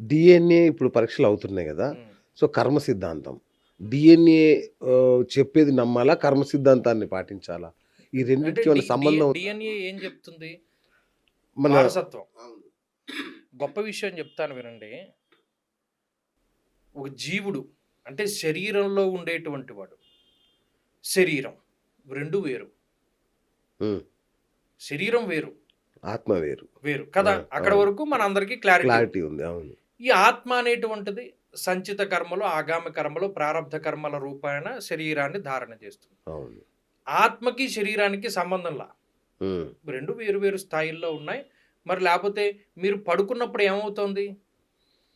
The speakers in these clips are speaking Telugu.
డిఎన్ఏ ఇప్పుడు పరీక్షలు అవుతున్నాయి కదా. సో కర్మ సిద్ధాంతం. డిఎన్ఏ చెప్పేది నమ్మాలా? కర్మ సిద్ధాంతాన్ని పాటించాలా? ఈ రెండింటికి సంబంధం? డిఎన్ఏ ఏం చెప్తుంది? మన వారసత్వం. గొప్ప విషయం చెప్తాను వినండి. ఒక జీవుడు అంటే శరీరంలో ఉండేటువంటి వాడు. శరీరం రెండు వేరు. శరీరం వేరు. ఆత్మ వేరు. వేరు కదా. అక్కడ. వరకు మన అందరికీ క్లారిటీ క్లారిటీ ఉంది అవును. ఈ ఆత్మ అనేటువంటిది సంచిత కర్మలు ఆగామి కర్మలు ప్రారంధ కర్మల రూపాయన శరీరాన్ని ధారణ చేస్తుంది. ఆత్మకి శరీరానికి సంబంధంలా? రెండు వేరు వేరు స్థాయిల్లో ఉన్నాయి. మరి లేకపోతే మీరు పడుకున్నప్పుడు ఏమవుతుంది?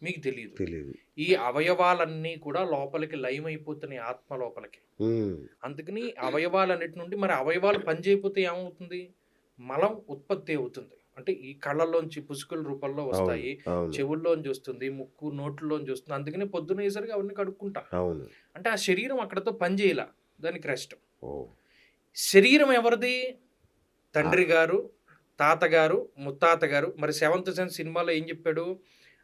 మీకు తెలియదు తెలియదు ఈ అవయవాలన్నీ కూడా లోపలికి లయమైపోతున్నాయి ఆత్మ లోపలికి. అందుకని అవయవాలన్నిటి నుండి మరి అవయవాలు పనిచేయకపోతే ఏమవుతుంది? మలం ఉత్పత్తి అవుతుంది. అంటే ఈ కళ్ళల్లోంచి పుసుకుల రూపంలో వస్తాయి చెవుల్లోంచి వస్తుంది ముక్కు నోట్లోంచి వస్తుంది. అందుకని పొద్దున వేసరికి అవన్నీ కడుక్కుంటా. అంటే ఆ శరీరం అక్కడతో పనిచేయాల దానికి రెస్ట్. శరీరం ఎవరిది? తండ్రి గారు తాతగారు ముత్తాత గారు మరి సెవెంత్ సెన్స్ సినిమాలో ఏం చెప్పాడు?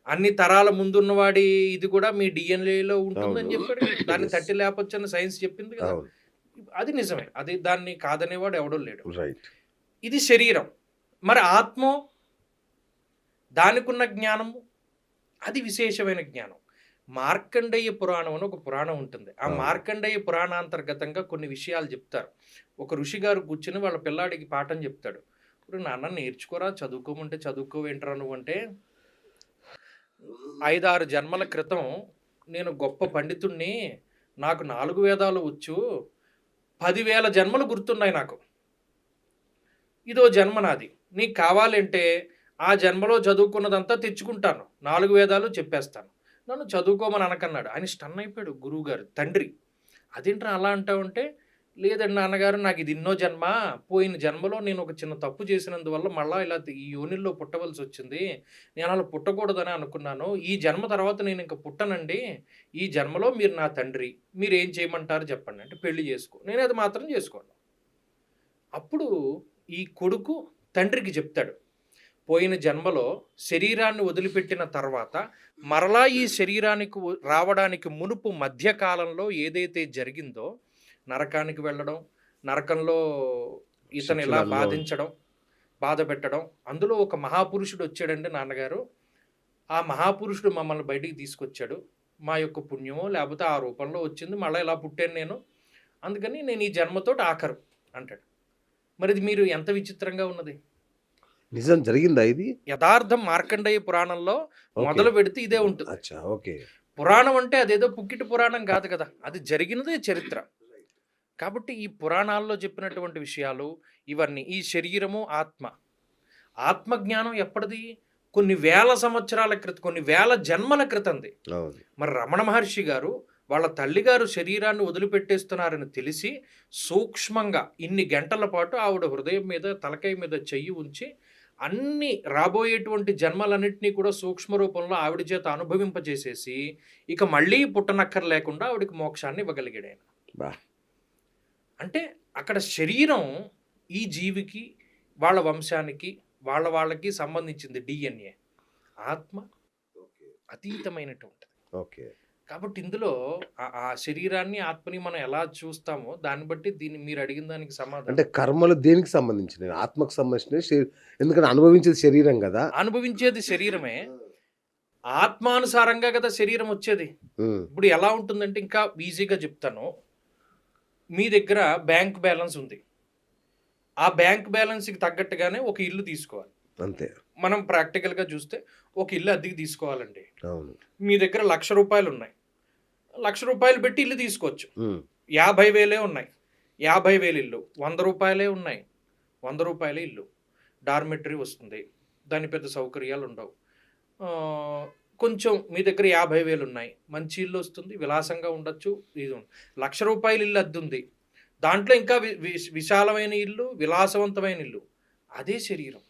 అన్ని తరాల ముందున్నవాడి ఇది కూడా మీ డిఎన్ఏలో ఉంటుందని. చెప్పాడు దాన్ని. తట్టి లేపొచ్చని సైన్స్ చెప్పింది కదా. అది నిజమే. అది దాన్ని కాదనేవాడు ఎవడో లేడు. ఇది శరీరం. మరి ఆత్మ దానికున్న జ్ఞానము అది విశేషమైన జ్ఞానం. మార్కండేయ పురాణం అని ఒక పురాణం ఉంటుంది. ఆ. మార్కండేయ పురాణాంతర్గతంగా కొన్ని విషయాలు చెప్తారు. ఒక ఋషి గారు కూర్చుని వాళ్ళ పిల్లాడికి పాఠం చెప్తాడు. ఇప్పుడు నాన్న నేర్చుకోరా చదువుకోమంటే చదువుకోవేంట్రా నువ్వు అంటే ఐదారు జన్మల క్రితం నేను గొప్ప పండితుణ్ణి నాకు నాలుగు వేదాలు వచ్చు పదివేల జన్మలు గుర్తున్నాయి నాకు. ఇదో జన్మ నాది. నీకు కావాలంటే ఆ జన్మలో చదువుకున్నదంతా తెచ్చుకుంటాను. నాలుగు వేదాలు చెప్పేస్తాను. నన్ను చదువుకోమని అనకన్నాడు. ఆయన స్టన్ అయిపోయాడు గురువుగారు తండ్రి. అదేంట్రా అలా అంటావంటే లేదండి నాన్నగారు నాకు ఇది ఎన్నో జన్మ. పోయిన జన్మలో నేను ఒక చిన్న తప్పు చేసినందువల్ల మళ్ళీ ఇలా ఈ యోనిల్లో పుట్టవలసి వచ్చింది. నేను అలా పుట్టకూడదని అనుకున్నాను. ఈ జన్మ తర్వాత నేను ఇంకా పుట్టనండి. ఈ జన్మలో మీరు నా తండ్రి. మీరు ఏం చేయమంటారు చెప్పండి అంటే పెళ్ళి చేసుకో. నేను అది మాత్రం చేసుకోను. అప్పుడు ఈ కొడుకు తండ్రికి చెప్తాడు. పోయిన జన్మలో శరీరాన్ని వదిలిపెట్టిన తర్వాత మరలా ఈ శరీరానికి రావడానికి మునుపు మధ్యకాలంలో ఏదైతే జరిగిందో నరకానికి వెళ్ళడం నరకంలో ఇతను ఇలా బాధించడం బాధ పెట్టడం అందులో ఒక మహాపురుషుడు వచ్చాడండి నాన్నగారు. ఆ మహాపురుషుడు మమ్మల్ని బయటికి తీసుకొచ్చాడు. మా యొక్క పుణ్యమో లేకపోతే ఆ రూపంలో వచ్చింది మళ్ళీ ఇలా పుట్టాను నేను. అందుకని నేను ఈ జన్మతోటి ఆఖరు అంటాడు. మరి ఇది మీరు ఎంత విచిత్రంగా ఉన్నది? నిజం జరిగిందా ఇది? యథార్థం మార్కండేయ పురాణంలో. మొదలు పెడితే ఇదే ఉంటుంది అచ్చా ఓకే. పురాణం అంటే అదేదో పుక్కిటి పురాణం కాదు కదా. అది జరిగినదే చరిత్ర. కాబట్టి ఈ పురాణాల్లో చెప్పినటువంటి విషయాలు ఇవన్నీ ఈ శరీరము ఆత్మ. ఆత్మజ్ఞానం ఎప్పటిది? కొన్ని వేల సంవత్సరాల క్రితం కొన్ని వేల జన్మల క్రితంది. మరి రమణ మహర్షి గారు వాళ్ళ తల్లిగారు శరీరాన్ని వదిలిపెట్టేస్తున్నారని తెలిసి సూక్ష్మంగా ఇన్ని గంటల పాటు ఆవిడ హృదయం మీద తలకాయ మీద చెయ్యి ఉంచి అన్ని రాబోయేటువంటి జన్మలన్నింటినీ కూడా సూక్ష్మ రూపంలో ఆవిడ చేత అనుభవింపజేసేసి ఇక మళ్ళీ పుట్టనక్కర్ లేకుండా ఆవిడకి మోక్షాన్ని ఇవ్వగలిగాడు ఆయన. అంటే అక్కడ శరీరం ఈ జీవికి వాళ్ళ వంశానికి వాళ్ళ వాళ్ళకి సంబంధించింది డిఎన్ఏ. ఆత్మ అతీతమైనటువంటిది. ఓకే. కాబట్టి ఇందులో ఆ- శరీరాన్ని ఆత్మని మనం ఎలా చూస్తామో దాన్ని బట్టి దీన్ని మీరు అడిగిన దానికి సమాధానం. అంటే కర్మలు దేనికి సంబంధించినవి? ఆత్మకు సంబంధించినవి శరీ- ఎందుకంటే అనుభవించేది శరీరం కదా. అనుభవించేది శరీరమే. ఆత్మానుసారంగా కదా శరీరం వచ్చేది. ఇప్పుడు ఎలా ఉంటుందంటే ఇంకా ఈజీగా చెప్తాను. మీ దగ్గర బ్యాంక్ బ్యాలెన్స్ ఉంది. ఆ బ్యాంక్ బ్యాలెన్స్కి తగ్గట్టుగానే ఒక ఇల్లు తీసుకోవాలి. అంతే. మనం ప్రాక్టికల్గా చూస్తే ఒక ఇల్లు అద్దెకి తీసుకోవాలండి. మీ దగ్గర లక్ష రూపాయలు ఉన్నాయి లక్ష రూపాయలు పెట్టి ఇల్లు తీసుకోవచ్చు. యాభై వేలే ఉన్నాయి. యాభై వేలు ఇల్లు వంద రూపాయలే ఉన్నాయి. వంద రూపాయలే ఇల్లు. డార్మెటరీ వస్తుంది. దాని పెద్ద సౌకర్యాలు ఉండవు. కొంచెం మీ దగ్గర యాభై వేలు ఉన్నాయి. మంచి ఇల్లు వస్తుంది. విలాసంగా ఉండొచ్చు. ఇది. లక్ష రూపాయల ఇల్లు అద్దె ఉంది. దాంట్లో ఇంకా విశాలమైన ఇల్లు విలాసవంతమైన ఇల్లు. అదే శరీరం.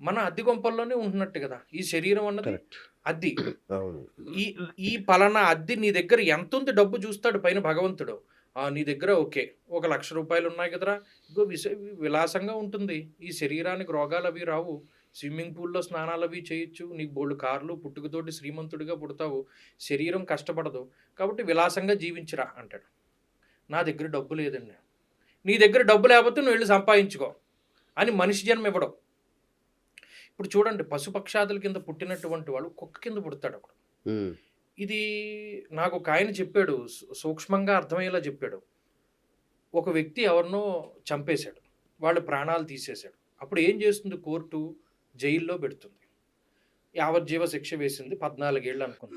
మన అద్దె కొంపల్లోనే ఉంటున్నట్టు కదా. ఈ శరీరం అన్నది అద్దె. ఈ ఈ పలానా అద్దె నీ దగ్గర ఎంత ఉంది డబ్బు చూస్తాడు పైన భగవంతుడు? నీ దగ్గర ఓకే. ఒక లక్ష రూపాయలు ఉన్నాయి కదరా. ఇగో విశ విలాసంగా ఉంటుంది. ఈ శరీరానికి రోగాలు అవి రావు. స్విమ్మింగ్ పూల్లో స్నానాలు అవి చేయొచ్చు. నీకు బోల్డ్ కార్లు పుట్టుకతోటి శ్రీమంతుడిగా పుడతావు. శరీరం కష్టపడదు. కాబట్టి విలాసంగా జీవించరా అంటాడు. నా దగ్గర డబ్బు లేదండి. నీ దగ్గర డబ్బు లేకపోతే నువ్వు వెళ్ళి సంపాదించుకో. అని మనిషి జన్మ ఇవ్వడం. ఇప్పుడు చూడండి పశుపక్షాదుల కింద పుట్టినటువంటి వాడు కుక్క కింద పుడతాడు ఉమ్, ఇది నాకు ఒక ఆయన చెప్పాడు సూక్ష్మంగా అర్థమయ్యేలా చెప్పాడు. ఒక వ్యక్తి ఎవరినో చంపేశాడు వాళ్ళు ప్రాణాలు తీసేశాడు. అప్పుడు ఏం చేస్తుంది కోర్టు? జైల్లో పెడుతుంది. యావజ్జీవ శిక్ష వేసింది పద్నాలుగేళ్ళు అనుకుంది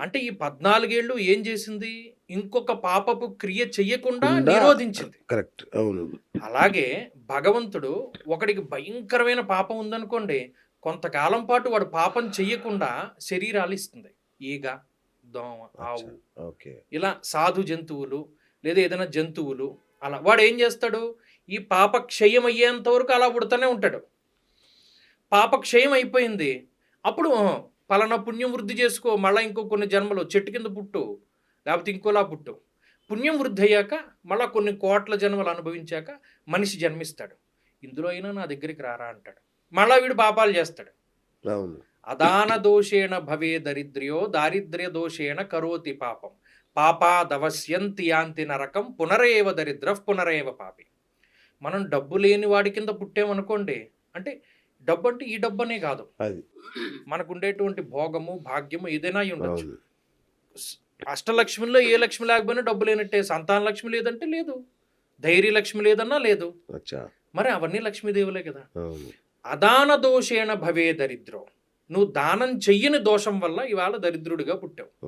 అంటే ఈ పద్నాలుగేళ్ళు ఏం చేసింది? ఇంకొక పాపపు క్రియ చెయ్యకుండా కుండా- నిరోధించింది. కరెక్ట్. అవును. అలాగే భగవంతుడు ఒకడికి భయంకరమైన పాపం ఉందనుకోండి కొంతకాలం పాటు వాడు పాపం చెయ్యకుండా శరీరాలు ఇస్తుంది. ఈగ దోమ ఆవు. ఓకే. ఇలా సాధు జంతువులు లేదా ఏదైనా జంతువులు అలా వాడు ఏం చేస్తాడు? ఈ పాప క్షయం అయ్యేంత వరకు అలా పుడుతూనే ఉంటాడు. పాప క్షయం అయిపోయింది అప్పుడు "ఆ, పలానా పుణ్యం వృద్ధి చేసుకో మళ్ళీ ఇంకో కొన్ని జన్మలు చెట్టు కింద పుట్టు లేకపోతే ఇంకోలా పుట్టు. పుణ్యం వృద్ధి అయ్యాక మళ్ళీ కొన్ని కోట్ల జన్మలు అనుభవించాక మనిషి జన్మిస్తాడు. ఇందులో అయినా నా దగ్గరికి రారా అంటాడు. మళ్ళా వీడు పాపాలు చేస్తాడు. అదాన దోషేణ భవే దరిద్ర్యో దారిద్ర్య దోషేణ కరోతి పాపం. పాపాదవశ్యంతి యాంతి నరకం పునరేవ దరిద్ర పునరేవ పాపి. మనం డబ్బు లేని వాడి కింద పుట్టామనుకోండి అంటే డబ్బు అంటే ఈ డబ్బనే కాదు. అది. మనకు ఉండేటువంటి భోగము భాగ్యము ఏదైనా ఉండొచ్చు. అష్టలక్ష్మిలో ఏ లక్ష్మి లేకపోయినా డబ్బు లేనట్టే సంతాన లక్ష్మి లేదంటే లేదు. ధైర్య లక్ష్మి లేదన్నా లేదు. మరి అవన్నీ లక్ష్మీదేవులే కదా. అదాన దోషేణ భవే దరిద్రం. నువ్వు దానం చెయ్యని దోషం వల్ల ఇవాళ దరిద్రుడిగా పుట్టావు.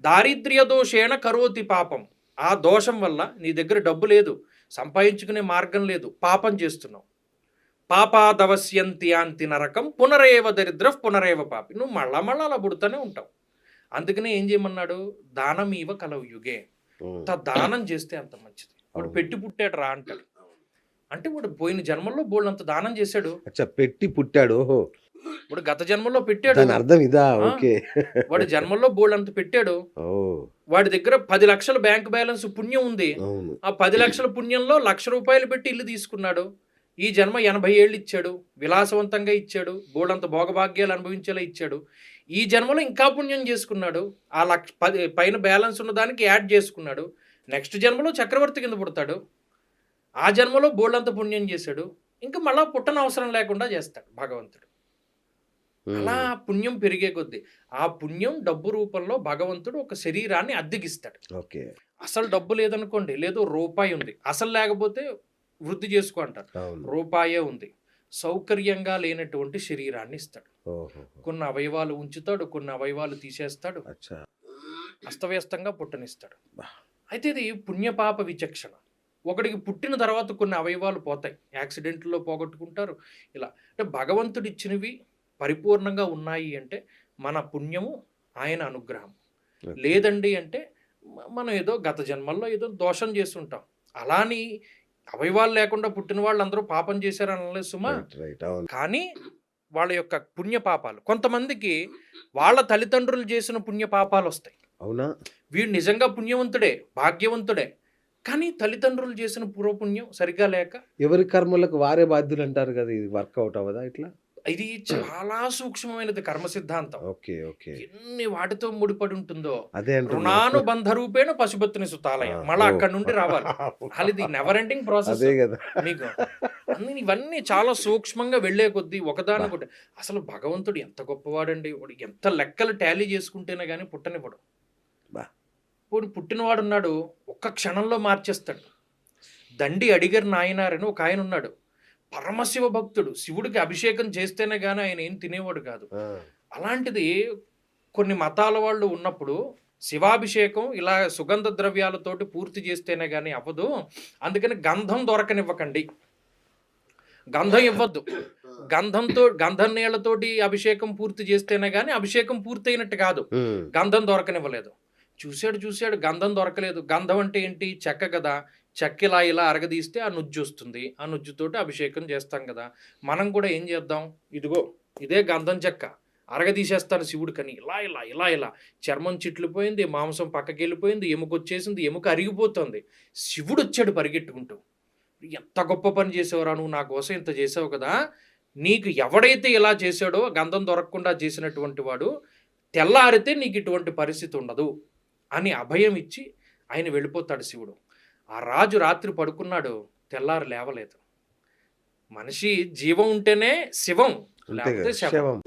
దారిద్ర్య దోషేణ కరోతి పాపం. ఆ దోషం వల్ల నీ దగ్గర డబ్బు లేదు. సంపాదించుకునే మార్గం లేదు. పాపం చేస్తున్నావు. పాపాదవశ్యంతి యాంతి నరకం పునరేవ దరిద్ర పునరేవ పాపి. నువ్వు మళ్ళా మళ్ళా అలా పుడుతూనే ఉంటావు. అందుకనే ఏం చేయమన్నాడు? దానమీవ కలవు యుగే అంత దానం చేస్తే అంత మంచిది. వాడు. పెట్టి పుట్టాడు రా అంటాడు. అంటే వాడు పోయిన జన్మల్లో బోల్డ్ అంత దానం చేశాడు. పెట్టి పుట్టాడు వాడు గత జన్మలో పెట్టాడు. దాని అర్థం ఇదా. ఓకే. వాడు జన్మల్లో బోల్డ్ అంత పెట్టాడు. వాడి దగ్గర పది లక్షల బ్యాంక్ బ్యాలెన్స్ పుణ్యం ఉంది. ఆ పది లక్షల పుణ్యంలో లక్ష రూపాయలు పెట్టి ఇల్లు తీసుకున్నాడు. ఈ జన్మ ఎనభై ఏళ్ళు ఇచ్చాడు విలాసవంతంగా ఇచ్చాడు బోల్డంత భోగభాగ్యాలు అనుభవించేలా ఇచ్చాడు. ఈ జన్మలో ఇంకా పుణ్యం చేసుకున్నాడు ఆ లక్ష పైన బ్యాలెన్స్ ఉన్న దానికి యాడ్ చేసుకున్నాడు. నెక్స్ట్ జన్మలో చక్రవర్తి కింద పుడతాడు. ఆ జన్మలో బోల్డంత పుణ్యం చేశాడు. ఇంకా మళ్ళా పుట్టన అవసరం లేకుండా చేస్తాడు భగవంతుడు. అలా పుణ్యం పెరిగే కొద్దీ ఆ పుణ్యం డబ్బు రూపంలో భగవంతుడు ఒక శరీరాన్ని అద్దెకిస్తాడు. ఓకే. అసలు డబ్బు లేదనుకోండి లేదు రూపాయి ఉంది. అసలు లేకపోతే వృద్ధి చేసుకో అంటారు. రూపాయే ఉంది. సౌకర్యంగా లేనటువంటి శరీరాన్ని ఇస్తాడు. కొన్ని అవయవాలు ఉంచుతాడు కొన్ని అవయవాలు తీసేస్తాడు. అస్తవ్యస్తంగా పుట్టనిస్తాడు. అయితే ఇది పుణ్యపాప విచక్షణ. ఒకడికి పుట్టిన తర్వాత కొన్ని అవయవాలు పోతాయి. యాక్సిడెంట్లో పోగొట్టుకుంటారు. ఇలా అంటే భగవంతుడు ఇచ్చినవి పరిపూర్ణంగా ఉన్నాయి అంటే మన పుణ్యము ఆయన అనుగ్రహం. లేదండి అంటే మనం ఏదో గత జన్మల్లో ఏదో దోషం చేస్తుంటాం అలాని అవయవాలు లేకుండా పుట్టిన వాళ్ళు అందరూ పాపం చేశారని అనలేదు సుమా కానీ వాళ్ళ యొక్క పుణ్య పాపాలు కొంతమందికి వాళ్ళ తల్లిదండ్రులు చేసిన పుణ్య పాపాలు వస్తాయి అవునా? వీడు నిజంగా పుణ్యవంతుడే భాగ్యవంతుడే కానీ తల్లిదండ్రులు చేసిన పూర్వపుణ్యం సరిగ్గా లేక ఎవరి కర్మలకు వారే బాధ్యులు అంటారు కదా ఇది వర్కౌట్ అవ్వదా ఇట్లా? ఇది చాలా సూక్ష్మమైనది కర్మ సిద్ధాంతం. Okay okay. ఎన్ని వాటితో ముడిపడి ఉంటుందో. అదే. రుణానుబంధ రూపేణ పశుపత్ని సుతాలయ. మళ్ళీ. అక్కడ నుండి రావాలి. అది ఇది నెవర్ ఎండింగ్ ప్రాసెస్ అదే కదా. మీకు ఇవన్నీ చాలా సూక్ష్మంగా వెళ్ళే కొద్దీ ఒకదానికొకటి అసలు భగవంతుడు ఎంత గొప్పవాడండి. వాడు ఎంత లెక్కలు టాలీ చేసుకుంటేనే కానీ పుట్టనివ్వడు. ఇప్పుడు పుట్టినవాడు ఉన్నాడు ఒక్క క్షణంలో మార్చేస్తాడు. దండి అడిగర్ నాయనారని ఒక ఆయన ఉన్నాడు. పరమశివ భక్తుడు శివుడికి అభిషేకం చేస్తేనే కానీ ఆయన ఏం తినేవాడు కాదు. అలాంటిది కొన్ని మతాల వాళ్ళు ఉన్నప్పుడు శివాభిషేకం ఇలా సుగంధ ద్రవ్యాలతోటి పూర్తి చేస్తేనే కానీ అవ్వదు. అందుకని గంధం దొరకనివ్వకండి. గంధం ఇవ్వద్దు. గంధంతో గంధం నీళ్ళతోటి అభిషేకం పూర్తి చేస్తేనే కానీ అభిషేకం పూర్తయినట్టు కాదు. గంధం దొరకనివ్వలేదు. చూశాడు చూశాడు గంధం దొరకలేదు. గంధం అంటే ఏంటి? చెక్క కదా. చెక్క ఇలా ఇలా అరగదీస్తే ఆ నుజ్జు వస్తుంది. ఆ నుజ్జుతోటి అభిషేకం చేస్తాం కదా. మనం కూడా ఏం చేద్దాం? ఇదిగో ఇదే గంధం చెక్క. అరగదీసేస్తాను శివుడికని ఇలా ఇలా ఇలా ఇలా. చర్మం చిట్లిపోయింది మాంసం పక్కకి వెళ్ళిపోయింది ఎముక వచ్చేసింది ఎముక అరిగిపోతుంది. శివుడు వచ్చాడు పరిగెట్టుకుంటూ. ఎంత గొప్ప పని చేసేవరా నువ్వు? నా కోసం ఇంత చేసావు కదా. నీకు ఎవడైతే ఇలా చేశాడో గంధం దొరకకుండా చేసినటువంటి వాడు తెల్లారితే నీకు ఇటువంటి పరిస్థితి ఉండదు అని అభయం ఇచ్చి ఆయన వెళ్ళిపోతాడు శివుడు. ఆ రాజు రాత్రి పడుకున్నాడు తెల్లారు లేవలేదు. మనిషి జీవం ఉంటేనే శివం లేకపోతే శవం.